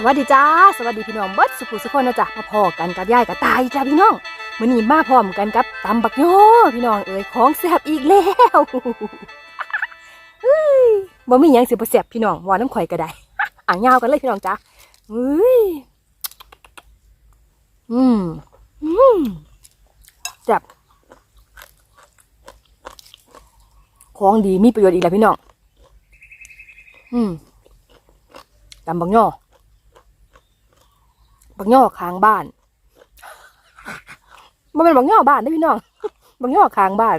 สวัสดีจ้า สวัสดีพี่น้องเบิดสุขุสุขคนนะจ๊ะมาพอกันกับยายกับตายจ้าพี่น้องมื้อนี้มาพร้อมกันกับตำบักโยพี่น้องเอ๋ยของแซ่บอีกแล้วเฮ้ยบ่มีหยังสิบ่แซ่บพี่น้องว่าน้ำข่อยก็ได้อ่างยาวกันเลยพี่น้องจ้าเฮ้ยอืมอืมแซ่บของดีมีประโยชน์อีกแล้วพี่น้องอืมตำบักโย บักย่อค้างบ้านมันเป็นบักย่อบ้านได้พี่น้องบักย่อค้างบ้าน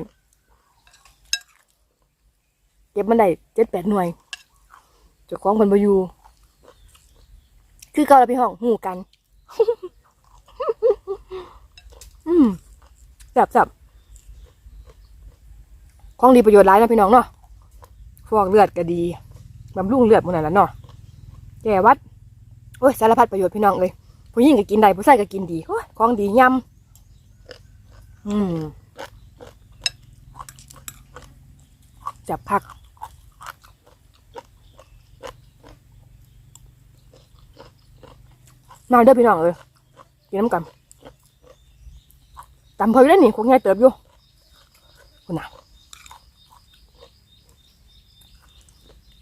เก็บมันได้เจ็ดแปดหน่วยเจ้าของคนบอยู่คือเก่าแล้วพี่ห้องหูกัน อืมจับจับของดีประโยชน์หลายนะพี่น้องเนาะฟอกเลือดก็ดีบำรุงเลือดหมันนั่นแหละเนาะแก้วัดโอ้ยสารพัดประโยชน์พี่น้องเลย ผู้หญิงก็กินได้ผู้ชายก็กินดีโอ้ยของดียำอืมจับผักมาเด้อพี่น้องเอ้ยกินน้ำกันตำเพลินนี่คงง่ายเติบอยู่คุณน่ะ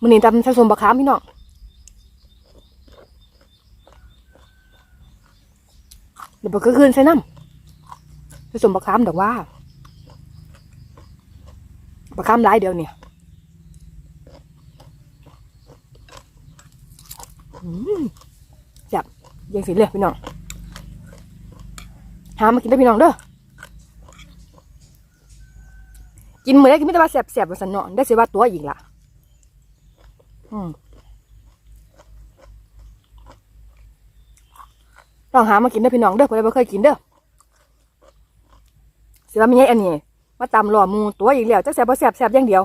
มันนี่ตำใส่สมบะขามพี่น้อง เดี๋ยวก็คืนใส่น้ำผสมบะคามดอกว่าบะคามหลายเดียวเนี่ยจับยังสีเหลืองพี่น้อง หามากินได้พี่น้องเด้อ กินมือได้กินไม่ได้ว่าแสบๆว่าสันเนาะได้เสียว่าตัวอีกล่ะ อืม ลองหามากินเด้อพี่น้องเด้อเพื่อนบ่เคยกินเด้อสิว่ามีไงอันนี้มาตำหล่อมูตัวอีกแล้วจักแซ่บบ่แซ่บแซ่บอย่างเดียว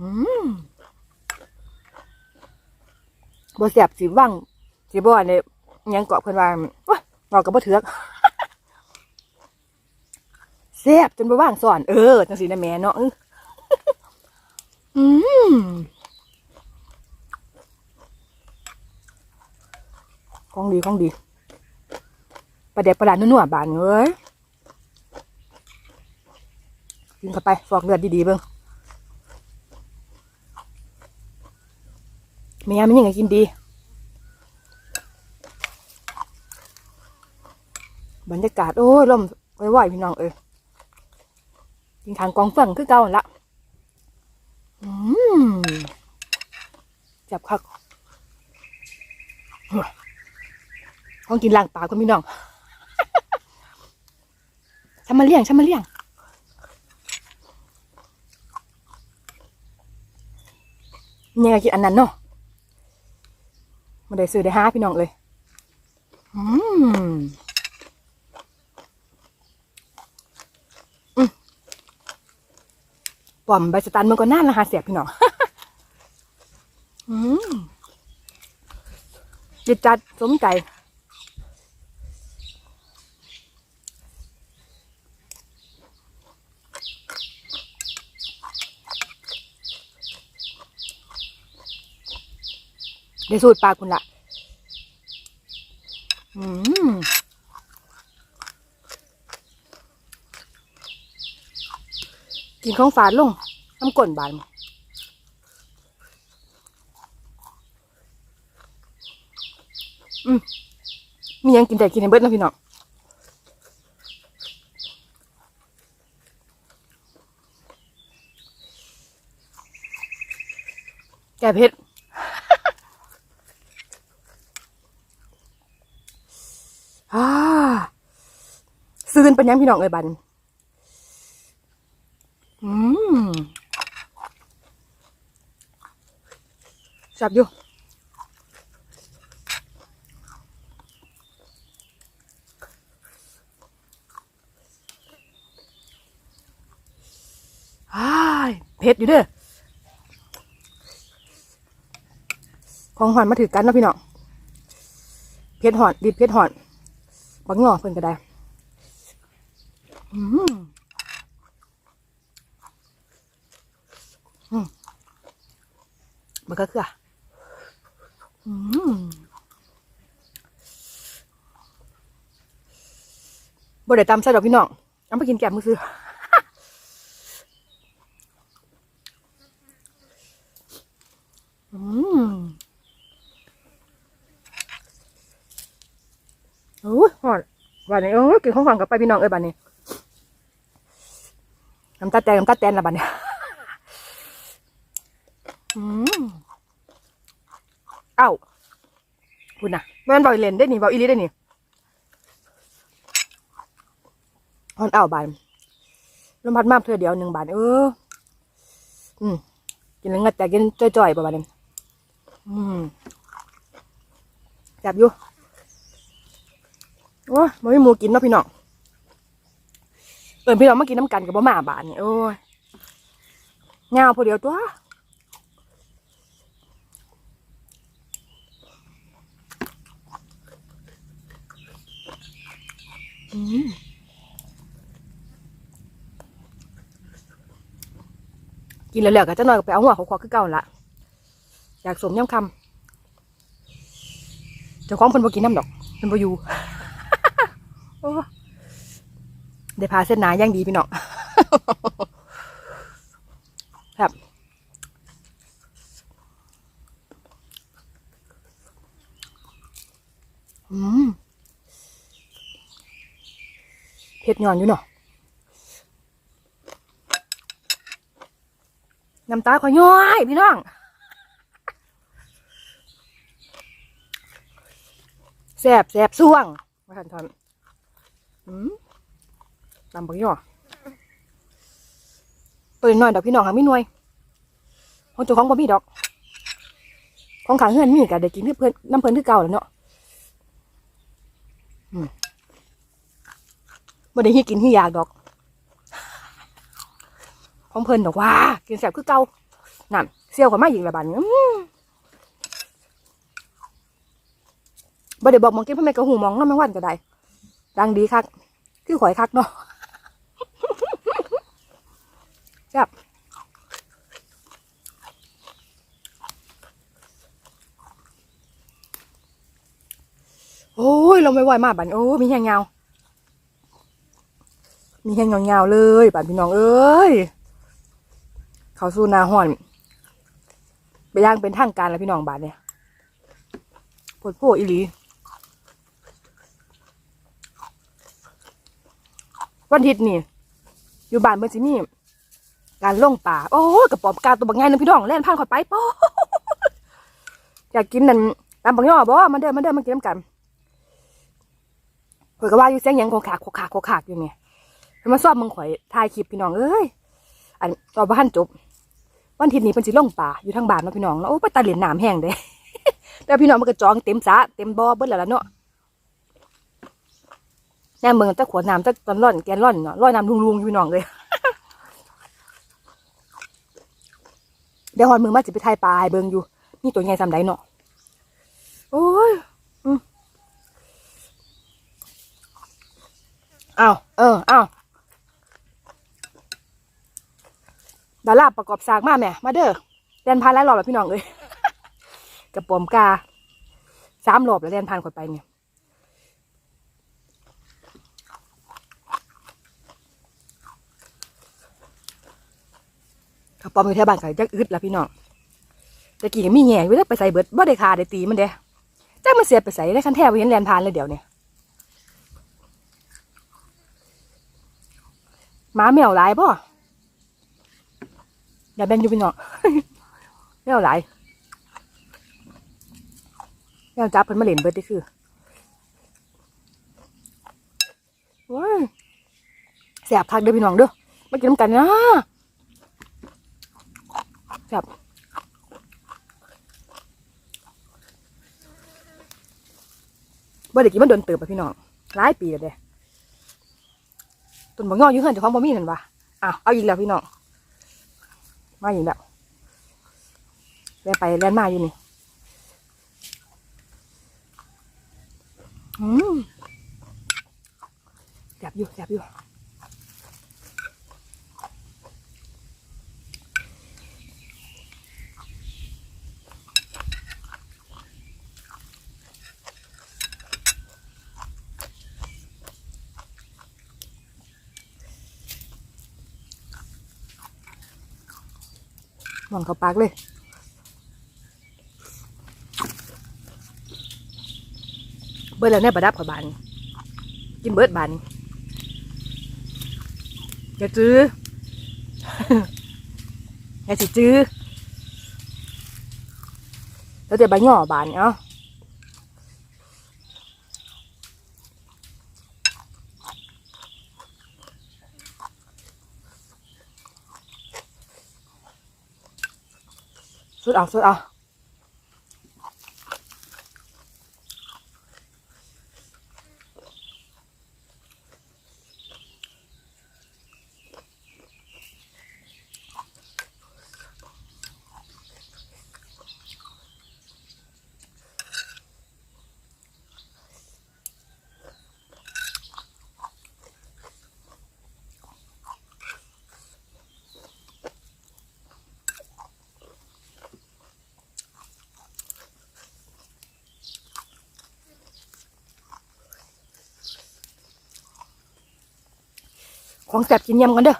อืมบ่แซ่บสิว่างสิบ่อันนี้ยังเกาะเพิ่นว่าโอ้ยเราก็บ่เถือกแซ่บจนบ่ว่างสอนเออจังซี่นะแม่เนาะอืม ของดีของดีประเด็กประหลาดนัวๆบานเอ้ยกินเข้าไปฟอกเลือดดีๆเบิ่งแม่มันยังไงกินดี บรรยากาศ โอ้ยลมไหวๆพี่น้องเอ้ยกินทางกองเฟื่องคือเก่าละอืมจับคัก ของกินล้างปากคุณพี่น้องฉันมาเลี้ยงฉันมาเลี้ยงเนี่ยกินอันนั้นเนาะมาได้ซื้อได้ห้าพี่น้องเลย อืมอืมปอมใบสตันมันก็น่าละหาเสียพี่น้อง อืมจิตจัดสมใจ ได้สูตรปลาคุณละอืมกินของฝาดลงน้ำก่นบานอืมมียังกินแต่กินในเบิดนะพี่น้องแกเผ็ดอ่า ซื้อเป็นยังพี่น้องเอ้ยบันอืมจับอยู่อ้เผ็ดอยู่เด้อ ของหอนมาถือกันนะพี่น้อง เผ็ดหอนดิบเผ็ดหอน บักงอเพิ่นก็ได้ มันก็คืออะบ่ได้ตามใส่ดอกพี่น้องเอาไปกินแกมมือซื้ออืมโอ้หอดวันนี้โอ้ยกินข้าวฟังกับไปพี่น้องเอ้ยบันนี้ น้ำตาแตนน้ำตาแตนละบันนี้อืมเอ้าคุณน่ะแม่นบอยเลนได้หนี่บอยอีลีได้หนี่ฮอนเอ้าบานลมพัดมากเธอเดียวหนึ่งบาทเออ อืมกินแล้วงัดแต่กินจ่อยๆประมาณนี้อืมจับอยู่โอ้ยมันไม่หมูกินเนาะพี่น้อง เอิญพี่น้องมากินน้ำกันกับบ่หมาบานนี่โอ้ยเงาพอเดียวตัวอืมกินแล้วเหลือก็จะน่อยก็ไปเอาหัวเขาควักคือเก่าละอยากสมย่ำคำเจ้าของเพิ่นบ่กินน้ำดอกเพิ่นบ่อยู่ ได้พาเส้นหนาย่างดีพี่น้องครับอืมเผ็ดหย่อนอยู่เนาะน้ำตาขอย้อยพี่น้องแสบแสบส่วงมาทันทอนอืม นำบักย่อตัวน้อยดอกพี่น้องหาไม่หน่วยของเจ้าของบ่มีดอก ของขางเฮือนมีกะเด็กกินเพื่อนน้ำเพิ่อนคือเก่าแล้วเนาะบ่ได้ให้กินให้อยากดอก ของเพิ่อนดอกว่า กินแสบคือเก่านั่นเซี่ยวกว่ามาอีกและบาดนี้อื้อบ่ได้บอกมองกินเพ่อแม่กระหูมองน้ำแมงวันก็ได้ ดังดีคัก คือข่อยคักเนาะ แซ่บโอ้ยลงไปไหวมากบันโอ้มีแหงเงา มีแหงเงาๆเลยบัดพี่น้องเอ้ยเขาสู้นาห่อน ไปย่างเป็นทางการแล้วพี่น้องบาดเนี่ยปวดโผอีหลีวันอาทิตย์นี่ อยู่บ้านเมื่อสิมี การล่องป่า โอ้กระป๋อมกาตัวบางไงนึงพี่น้องแล่นผ่านข่อยไปป๊อยากกินนั่นตามบางย่อบ่มาเด้อมาเด้อมากินน้ำกันข่อยก็ว่าอยู่เสียงยังโคขากโคขากโคขากอยู่เนี่ยเพิ่นมาสอบมึงข่อยถ่ายคลิปพี่น้องเอ้ยอันตอนบ่ทันจบ วันทิตย์นี้เพิ่นสิล่องป่าอยู่ทางบ้านเนาะพี่น้องแล้วโอ้ไปตาเหรียญน้ำแห้งเด้แต่พี่น้องมันก็จองเต็มสะเต็มบ่อเบิดแล้วล่ะเนาะแน่เมืองตะขวดน้ำตะตอนร่อนแกนร่อนเนาะร่อยน้ำลุงลุงๆอยู่พี่น้องเลย เดี๋ยวหอนมือมาจิไปไทยปลาให้เบิงอยู่นี่ตัวใหญ่สำไดเนาะโอ้ยอืมอ้าวเอออ้าวดาราประกอบสากมาแม่มาเด้อเรียนพานหลายรอบแล้วพี่น้องเลยกับปอมกาสามรอบแล้วเรียนพานคนไปเนี่ย กระ ปอมอยู่แถวบ้านก็จักอึดละพี่น้องตะกี้ก็มีแง่อยู่แล้วไปใส่เบิดบ่ได้คาได้ตีมันเด้จักมันเสียไปใส่ได้คันแท้บ่เห็นแลนผ่านเลยเดี๋ยวนี้หมาแมวหลายบ่อย่าแบ่งอยู่พี่น้องแมวหลายแมวจับเพิ่นมาเล่นเบิดได้คือว้าแสบคักเด้อพี่น้องเด้อมากินน้ำกันนะ ครับบ่ได้กินมันโดนเติบไปพี่น้องหลายปีแล้วเด้ต้นบ่งออยู่เฮือนเจ้าของบ่มีนั่นวะอ้าวเอาอีกแล้วพี่น้องมาอีกแล้วแล่นไปแล่นมาอยู่นี่อืมแซ่บอยู่แซ่บอยู่ มองเขาปากเลยเบิดแล้วเนี่ยประดับกับบานกินเบิดบานนี่อย่าจื้ออย่าสิจื้อแล้วเดี๋ยวใบหย่อบานเนาะ ดเอา ของแสบกินยำกันเด้อ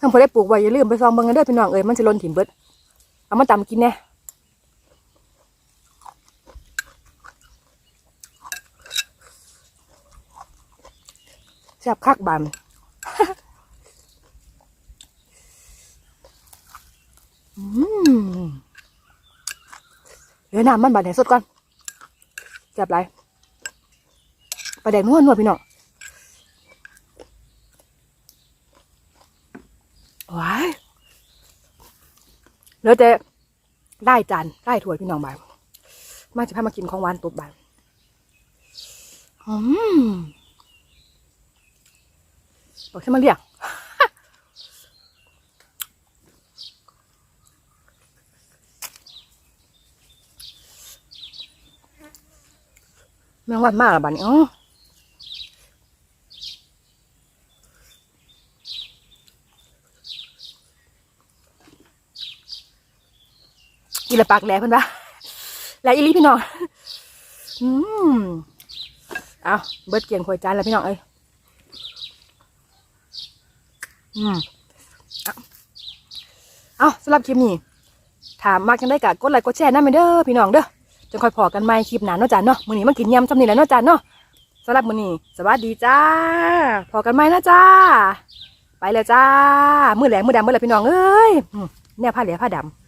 ถ้าพอได้ปลูกไว้อย่าลืมไปซองเบิ่งกันเด้อพี่น้องเอ้ยมันจะล้นถิ่มเบิดเอามาตำกินแน่แซ่บคักบาน อืม เดี๋ยว น้ำมันบาดแหนสดก่อนจับไรปลาแดงนวดนวดพี่น้องว้ายแล้วจะได้จานได้ถ้วยพี่น้องบายมาจะพามากินของหวานตุบบายอืมบอกฉันมาเรียก ม่งวันมากละบัดนี้อ๋ออีละปากแหลเพิ่นปะแหลอีลีพี่น้อง อืมเอาเบิดเกียงควยจานแล้วพี่น้องเอ้ยอืมเอาสำหรับคลิปนี้ถามมากยังได้กะกดไลค์กดแชร์นะเด้อพี่น้องเด้อ จะคอยพอกันใหม่คลิปหน้าเนาะจ้าเนาะมื้อนี้มากินยำจำนี่แหล้วเนาะจ้าเนาะสำหรับมื้อนี้สวัสดีจ้าพอกันใหม่นะจ้า ไปเลยจ้า มือแหลงมือดำมือแหลพี่น้องเอ้ยอืมแนวผ้าเหลือผ้าดำ